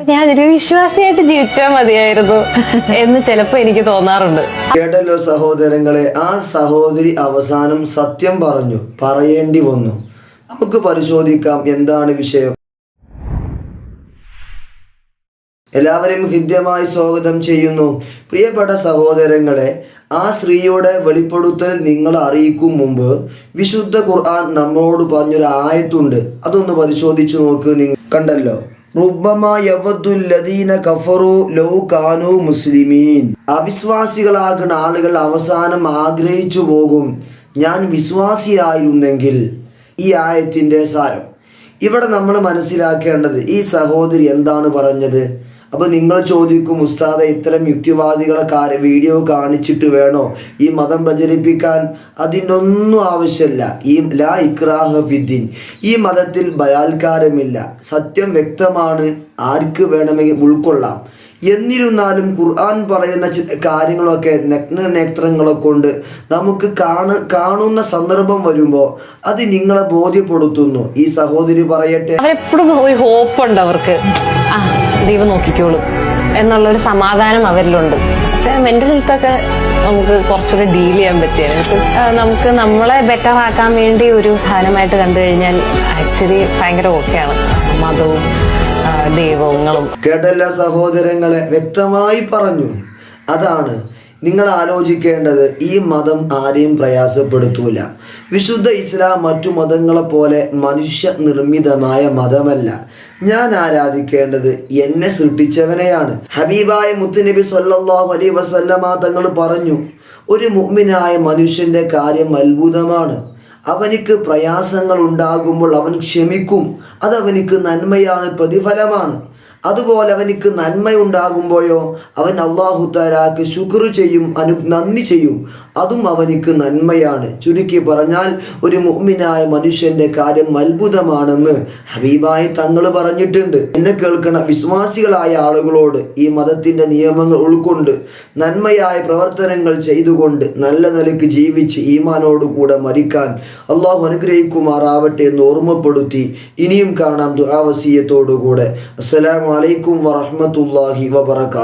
ഞാനൊരു വിശ്വാസിയായിട്ട് ജീവിച്ചാൽ മതിയായിരുന്നു എന്ന് ചിലപ്പോ എനിക്ക് തോന്നാറുണ്ട്. കേട്ടല്ലോ സഹോദരങ്ങളെ ആ സഹോദരി അവസാനം സത്യം പറഞ്ഞു പറയേണ്ടി വന്നു. നമുക്ക് പരിശോധിക്കാം എന്താണ് വിഷയം. എല്ലാവരെയും ഹൃദ്യമായി സ്വാഗതം ചെയ്യുന്നു. പ്രിയപ്പെട്ട സഹോദരങ്ങളെ ആ സ്ത്രീയുടെ വെളിപ്പെടുത്തൽ നിങ്ങൾ അറിയിക്കും മുമ്പ് വിശുദ്ധ ഖുർആൻ നമ്മളോട് പറഞ്ഞൊരു ആയത്തുണ്ട് അതൊന്ന് പരിശോധിച്ചു നോക്ക് നിങ്ങൾ കണ്ടല്ലോ. കാനു മുസ്ലിമീൻ. അവിശ്വാസികളാകുന്ന ആളുകൾ അവസാനം ആഗ്രഹിച്ചു പോകും. ഞാൻ വിശ്വാസിയായിരുന്നെങ്കിൽ. ഈ ആയത്തിന്റെ സാരം. ഇവിടെ നമ്മൾ മനസ്സിലാക്കേണ്ടത് ഈ സഹോദരി എന്താണ് പറഞ്ഞത്? അപ്പൊ നിങ്ങൾ ചോദിക്കും ഉസ്താദ ഇത്തരം യുക്തിവാദികളെ കാര്യം വീഡിയോ കാണിച്ചിട്ട് വേണോ? ഈ മതം പ്രചരിപ്പിക്കാൻ അതിനൊന്നും ആവശ്യമില്ല. ഈ ലാ ഇക്രാഹ ഫിദ്ദീൻ. ഈ മതത്തിൽ ബലാത്കാരമില്ല. സത്യം വ്യക്തമാണ്. ആർക്ക് വേണമെങ്കിൽ ഉൾക്കൊള്ളാം. എന്നിരുന്നാലും ഖുർആൻ പറയുന്ന കാര്യങ്ങളൊക്കെ നഗ്ന നേത്രങ്ങളെ കൊണ്ട് നമുക്ക് കാണ കാണുന്ന സന്ദർഭം വരുമ്പോൾ അത് നിങ്ങളെ ബോധ്യപ്പെടുത്തുന്നു. ഈ സഹോദരി പറയട്ടെ. അവരെപ്പോഴും ഒരു ഹോപ്പ് ഉണ്ട് അവർക്ക്. ആ ദൈവം നോക്കിക്കോളും. എന്നുള്ളൊരു സമാധാനം അവരിലുണ്ട്. മെന്റൽ ഹെൽത്ത് ഒക്കെ നമുക്ക് കുറച്ചുകൂടെ ഡീൽ ചെയ്യാൻ പറ്റിയത് നമുക്ക് നമ്മളെ ബെറ്റർ ആക്കാൻ വേണ്ടി ഒരു സാധനമായിട്ട് കണ്ടു കഴിഞ്ഞാൽ ആക്ച്വലി ഭയങ്കര ഓക്കെയാണ് മതവും ദൈവങ്ങളും. കേട്ടല്ല സഹോദരങ്ങളെ വ്യക്തമായി പറഞ്ഞു. അതാണ് നിങ്ങൾ ആലോചിക്കേണ്ടത് ഈ മതം ആരെയും പ്രയാസപ്പെടുത്തൂല. വിശുദ്ധ ഇസ്ലാം മറ്റു മതങ്ങളെപ്പോലെ മനുഷ്യ നിർമ്മിതമായ മതമല്ല. ഞാൻ ആരാധിക്കേണ്ടത് എന്നെ സൃഷ്ടിച്ചവനെയാണ്. ഹബീബായ മുത്തുനബി സല്ലാഹു അലൈഹി വസല്ലമ തങ്ങൾ പറഞ്ഞു ഒരു മുഅ്മിനായ മനുഷ്യന്റെ കാര്യം അത്ഭുതമാണ്. അവനിക്ക് പ്രയാസങ്ങൾ ഉണ്ടാകുമ്പോൾ അവൻ ക്ഷമിക്കും. അതവനിക്ക് നന്മയാണ് പ്രതിഫലമാണ്. അതുപോലെ അവനിക്ക് നന്മയുണ്ടാകുമ്പോഴോ അവൻ അള്ളാഹു താലാക്ക് ശുക്ർ ചെയ്യും അനു നന്ദി ചെയ്യും. അതും അവനിക്ക് നന്മയാണ്. ചുരുക്കി പറഞ്ഞാൽ ഒരു മുഅ്മിനായ മനുഷ്യന്റെ കാര്യം അത്ഭുതമാണെന്ന് ഹബീബായി തങ്ങൾ പറഞ്ഞിട്ടുണ്ട്. എന്നെ കേൾക്കണ വിശ്വാസികളായ ആളുകളോട് ഈ മതത്തിന്റെ നിയമങ്ങൾ ഉൾക്കൊണ്ട് നന്മയായ പ്രവർത്തനങ്ങൾ ചെയ്തുകൊണ്ട് നല്ല നിലയ്ക്ക് ജീവിച്ച് ഈമാനോടുകൂടെ മരിക്കാൻ അള്ളാഹു അനുഗ്രഹിക്കുമാറാവട്ടെ എന്ന് ഓർമ്മപ്പെടുത്തി ഇനിയും കാണാം ദുരാവസീയത്തോടുകൂടെ അസ്സലാമു അലൈക്കും വറഹ്മത്തുള്ളാഹി വബറകാതുഹു